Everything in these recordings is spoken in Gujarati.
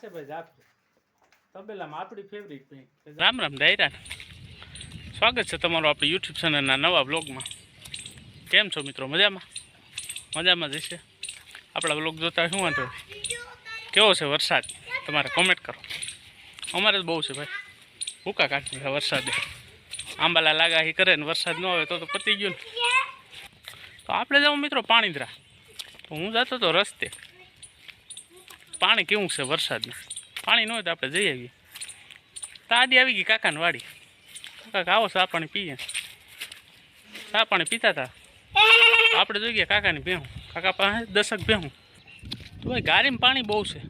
છે ભાઈ જાફરી તબેલામાં આપણી ફેવરિટ ભેંસ રામ રામ, ડાયરા. સ્વાગત છે તમારું આપણી યુટ્યુબ ચેનલના નવા બ્લોગમાં કેમ છો મિત્રો? મજામાં? મજામાં જશે આપણા બ્લોગ જોતા શું વાંધો? કેવો છે વરસાદ? તમારે કોમેન્ટ કરો. અમારે તો બહુ છે ભાઈ. ભૂકા કાઢી છે વરસાદે. આંબાલા લાગાહી કરે ને વરસાદ ન આવે તો તો પતી ગયું ને. તો આપણે જાઉં મિત્રો પાણીધરા તો હું જતો તો રસ્તે. પાણી કેવું છે વરસાદનું? પાણી ન હોય તો આપણે જઈ આવીએ તાડી આવી ગઈ કાકાની વાડી. કાકા આવો ચા પાણી પીએ. સા પાણી પીતા હતા આપણે જોઈ ગયા કાકાની ભેહું. કાકા પાસે દશક ભેહું. તો ભાઈ ગાડીમાં પાણી બહુ છે.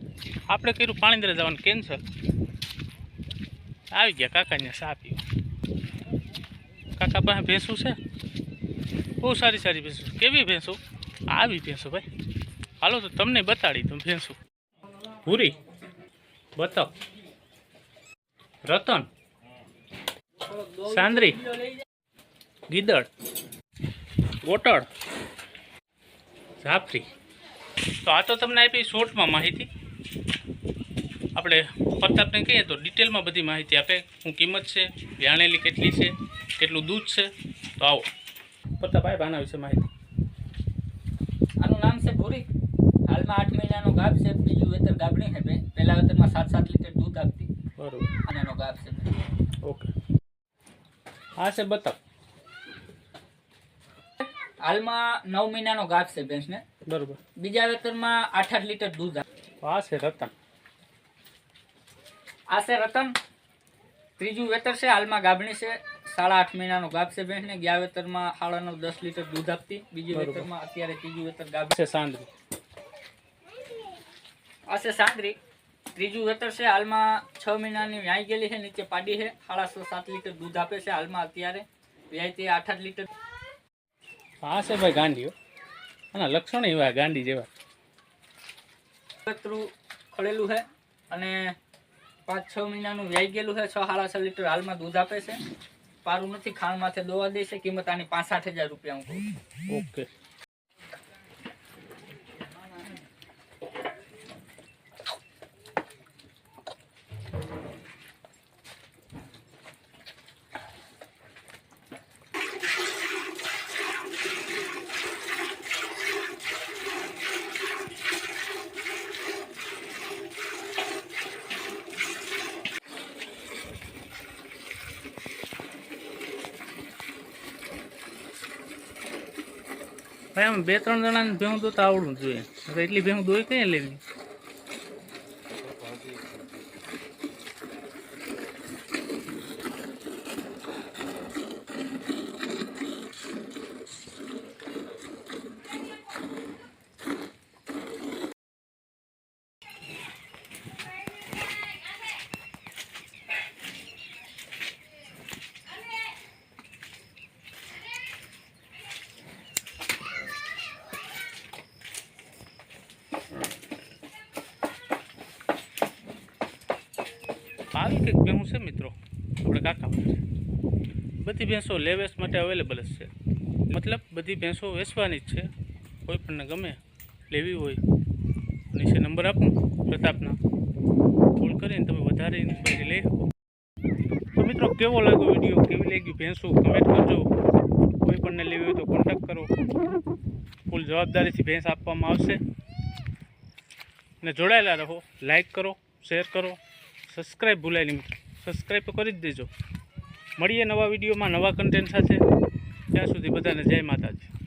આપણે કર્યું પાણી જવાનું કેન્સલ આવી ગયા કાકાને સા પીવા. કાકા પાસે ભેંસું છે? બહુ સારી સારી ભેંસું કેવી ભેંસું? આવી ભેંસું ભાઈ. હાલો તો તમને બતાડી દઉં ભેંસું. પૂરી બતક. રતન. સાંદરી. ગીદડ. ગોટળ. ઝાફરી તો આ તો તમને આપી શોર્ટમાં માહિતી. આપણે પ્રતાપને કહીએ તો ડિટેલમાં બધી માહિતી આપે. શું કિંમત છે, વ્યાણેલી કેટલી છે, કેટલું દૂધ છે. તો આવો. પ્રતાપભાઈ આના વિશે માહિતી. આનું નામ છે ભૂરી. હાલમાં આઠ મહિનાનો ગાભ છે બીજું વેતર ગાભણી છે બે પહેલા વેતરમાં સાત સાત લીટર દૂધ આપતી બરોબર અને એનો ગાભ છે ઓકે આ છે બતક હાલમાં નવ મહિનાનો ગાભ છે ભેંસને. બરોબર. બીજા વેતરમાં આઠ આઠ લીટર દૂધ આ છે રતન. આ છે રતન. ત્રીજું વેતર છે હાલમાં ગાભણી છે. સાડા આઠ મહિનાનો ગાભ છે ભેંસને. ગયા વેતરમાં સાડા નવ દસ લીટર દૂધ આપતી. બીજી વેતરમાં અત્યારે ત્રીજું વેતર ગાભ છે સાંદરી. આ છે સાંદરી. ત્રીજું વેતર છે હાલમાં છ મહિનાની વ્યાઈ ગયેલી છે નીચે પાડી છે. સાડા સાત લીટર દૂધ આપે છે હાલમાં અત્યારે. વ્યાયથી આઠ આઠ લીટર. હા છે ભાઈ ગાંડીઓ આના લક્ષણ એવા ગાંડી જેવા. કતરું ખળેલું છે અને પાંચ છ મહિનાનું વ્યાઈ ગયેલું છે છ સાડા છ લીટર હાલમાં દૂધ આપે છે. પારું નથી ખાણ માથે દોવા દે છે કિંમત આની પાંચ સાઠ હજાર રૂપિયા હું કહું ઓકે. આમ બે ત્રણ જણાને ભેહું દોતા આવડવું જોઈએ. એટલી ભેહું દોઈ કઈ લેવી? આવી કંઈક ભેહું છે મિત્રો? આપણે કાકા બધી ભેંસો લેવેસ માટે અવેલેબલ જ છે. મતલબ બધી ભેંસો વેચવાની જ છે. કોઈ પણને ગમે લેવી હોય, નીચે નંબર આપું, પ્રતાપના. કોલ કરીને તમે વધારે લઈ શકો. તો મિત્રો, કેવો લાગ્યો વીડિયો? કેવી લાગી ભેંસો? કમેન્ટ કરજો. કોઈ પણને લેવી હોય તો કોન્ટેક્ટ કરો. ફૂલ જવાબદારીથી ભેંસ આપવામાં આવશે. ને જોડાયેલા રહો. લાઈક કરો શેર કરો. સબસ્ક્રાઈબ ભૂલાય નહીં. સબસ્ક્રાઈબ તો કરી જ દેજો. મળીએ નવા વિડીયોમાં નવા કન્ટેન્ટ સાથે. ત્યાં સુધી બધાને જય માતાજી.